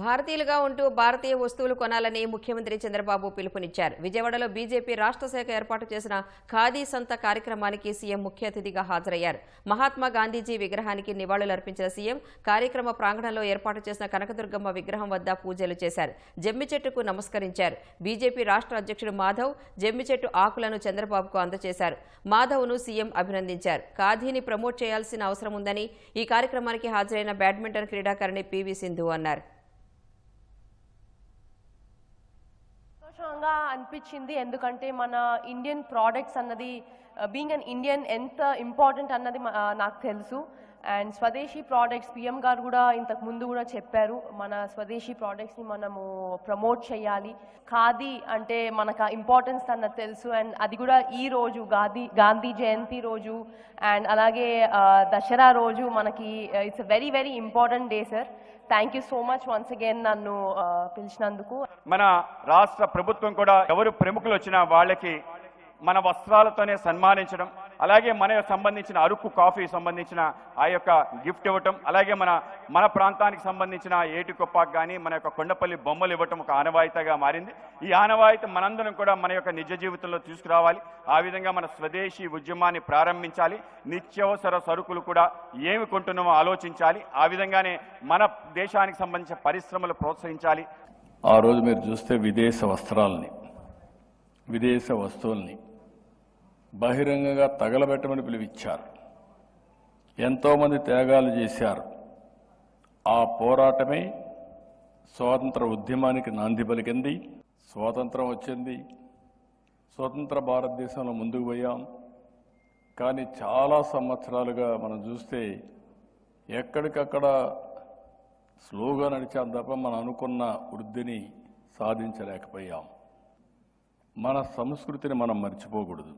భారతీయులుగా ఉంటూ భారతీయ వస్తువులు కొనాలని ముఖ్యమంత్రి చంద్రబాబు పిలుపునిచ్చారు. విజయవాడలో బీజేపీ రాష్ట్ర శాఖ ఏర్పాటు చేసిన ఖాదీ సంత కార్యక్రమానికి సీఎం ముఖ్య అతిథిగా హాజరయ్యారు. మహాత్మా గాంధీజీ విగ్రహానికి నివాళులర్పించిన సీఎం కార్యక్రమ ప్రాంగణంలో ఏర్పాటు చేసిన కనకదుర్గమ్మ విగ్రహం వద్ద పూజలు చేశారు. జమ్మి చెట్టుకు నమస్కరించారు. బీజేపీ రాష్ట్ర అధ్యక్షుడు మాధవ్ జమ్మి చెట్టు ఆకులను చంద్రబాబుకు అందజేశారు మాధవ్ను సీఎం అభినందించారు. ఖాదీని ప్రమోట్ చేయాల్సిన అవసరం ఉందని ఈ కార్యక్రమానికి హాజరైన బ్యాడ్మింటన్ క్రీడాకారిణి పివి సింధు అన్నారు. సంతోషంగా అనిపించింది. ఎందుకంటే మన ఇండియన్ ప్రోడక్ట్స్ అన్నది బీయింగ్ అన్ ఇండియన్ ఎంత ఇంపార్టెంట్ అన్నది uh, నాకు తెలుసు. అండ్ స్వదేశీ ప్రోడక్ట్స్ పిఎం గారు కూడా ఇంతకు ముందు కూడా చెప్పారు మన స్వదేశీ ప్రోడక్ట్స్ని మనము ప్రమోట్ చేయాలి. ఖాదీ అంటే మనకు ఇంపార్టెన్స్ అన్నది తెలుసు. అండ్ అది కూడా ఈ రోజు గాంధీ గాంధీ జయంతి రోజు. అండ్ అలాగే దసరా రోజు మనకి it's very very important day sir thank you so much once again నన్ను పిలిచినందుకు. మన రాష్ట్ర ప్రభుత్వం కూడా ఎవరు ప్రముఖులు వచ్చినా వాళ్ళకి మన వస్త్రాలతోనే సన్మానించడం అలాగే మన సంబంధించిన అరకు కాఫీ సంబంధించిన ఆ యొక్క గిఫ్ట్ ఇవ్వటం అలాగే మన మన ప్రాంతానికి సంబంధించిన ఏటికొప్పాకు కానీ మన యొక్క కొండపల్లి బొమ్మలు ఇవ్వటం ఒక ఆనవాయితగా మారింది. ఈ ఆనవాయిత మనందరం కూడా మన యొక్క నిజ జీవితంలో తీసుకురావాలి. ఆ విధంగా మన స్వదేశీ ఉద్యమాన్ని ప్రారంభించాలి. నిత్యవసర సరుకులు కూడా ఏమి కొంటున్నామో ఆలోచించాలి. ఆ విధంగానే మన దేశానికి సంబంధించిన పరిశ్రమలు ప్రోత్సహించాలి. ఆ రోజు మీరు చూస్తే విదేశ వస్త్రాలని విదేశ వస్తువుల్ని బహిరంగంగా తగలబెట్టమని పిలువిచ్చారు. ఎంతోమంది త్యాగాలు చేశారు. ఆ పోరాటమే స్వాతంత్ర ఉద్యమానికి నాంది పలికింది. స్వాతంత్రం వచ్చింది. స్వతంత్ర భారతదేశంలో ముందుకు పోయాం. కానీ చాలా సంవత్సరాలుగా మనం చూస్తే ఎక్కడికక్కడ స్లోగా నడిచాం తప్ప మనం అనుకున్న వృద్ధిని సాధించలేకపోయాం. మన సంస్కృతిని మనం మర్చిపోకూడదు.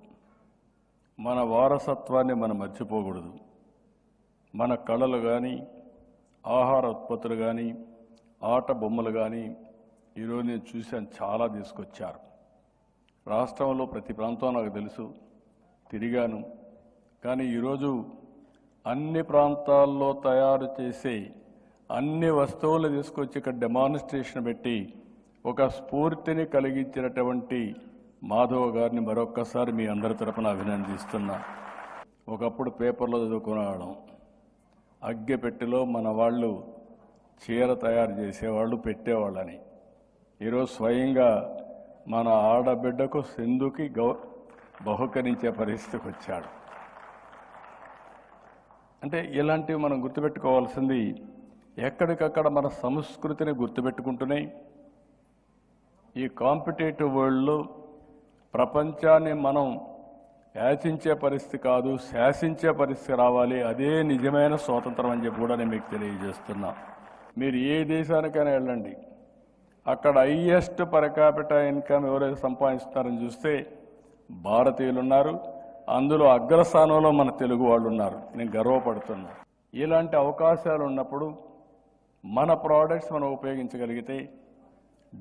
మన వారసత్వాన్ని మనం మర్చిపోకూడదు. మన కళలు కానీ ఆహార ఉత్పత్తులు కానీ ఆట బొమ్మలు కానీ ఈరోజు నేను చూశాను చాలా తీసుకొచ్చారు. రాష్ట్రంలో ప్రతి ప్రాంతం నాకు తెలుసు తిరిగాను. కానీ ఈరోజు అన్ని ప్రాంతాల్లో తయారు చేసే అన్ని వస్తువులు తీసుకొచ్చి ఇక్కడ డెమాన్స్ట్రేషన్ పెట్టి ఒక స్ఫూర్తిని కలిగించినటువంటి మాధవ గారిని మరొక్కసారి మీ అందరి తరపున అభినందిస్తున్నా. ఒకప్పుడు పేపర్లో చదువుకునేవాళ్ళం. అగ్గెపెట్టెలో మన వాళ్ళు చీర తయారు చేసేవాళ్ళు పెట్టేవాళ్ళని. ఈరోజు స్వయంగా మన ఆడబిడ్డకు సింధుకి గౌ బహుకరించే పరిస్థితికి వచ్చాడు. అంటే ఇలాంటివి మనం గుర్తుపెట్టుకోవాల్సింది ఎక్కడికక్కడ మన సంస్కృతిని గుర్తుపెట్టుకుంటూనే ఈ కాంపిటేటివ్ వరల్డ్లో ప్రపంచాన్ని మనం యాచించే పరిస్థితి కాదు శాసించే పరిస్థితి రావాలి. అదే నిజమైన స్వాతంత్రం అని చెప్పి కూడా నేను మీకు తెలియజేస్తున్నా. మీరు ఏ దేశానికైనా వెళ్ళండి. అక్కడ హైయెస్ట్ పరకాపిట ఇన్కమ్ ఎవరైతే సంపాదిస్తున్నారని చూస్తే భారతీయులు ఉన్నారు అందులో అగ్రస్థానంలో మన తెలుగు వాళ్ళు ఉన్నారు నేను గర్వపడుతున్నా. ఇలాంటి అవకాశాలు ఉన్నప్పుడు మన ప్రోడక్ట్స్ మనం ఉపయోగించగలిగితే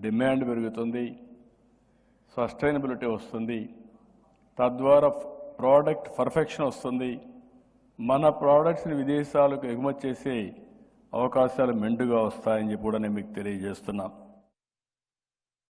డిమాండ్ పెరుగుతుంది. సస్టైనబిలిటీ వస్తుంది. తద్వారా ప్రోడక్ట్ పర్ఫెక్షన్ వస్తుంది. మన ప్రోడక్ట్స్ని విదేశాలకు ఎగుమతి చేసే అవకాశాలు మెండుగా వస్తాయని చెప్పి కూడా నేను మీకు తెలియజేస్తున్నాను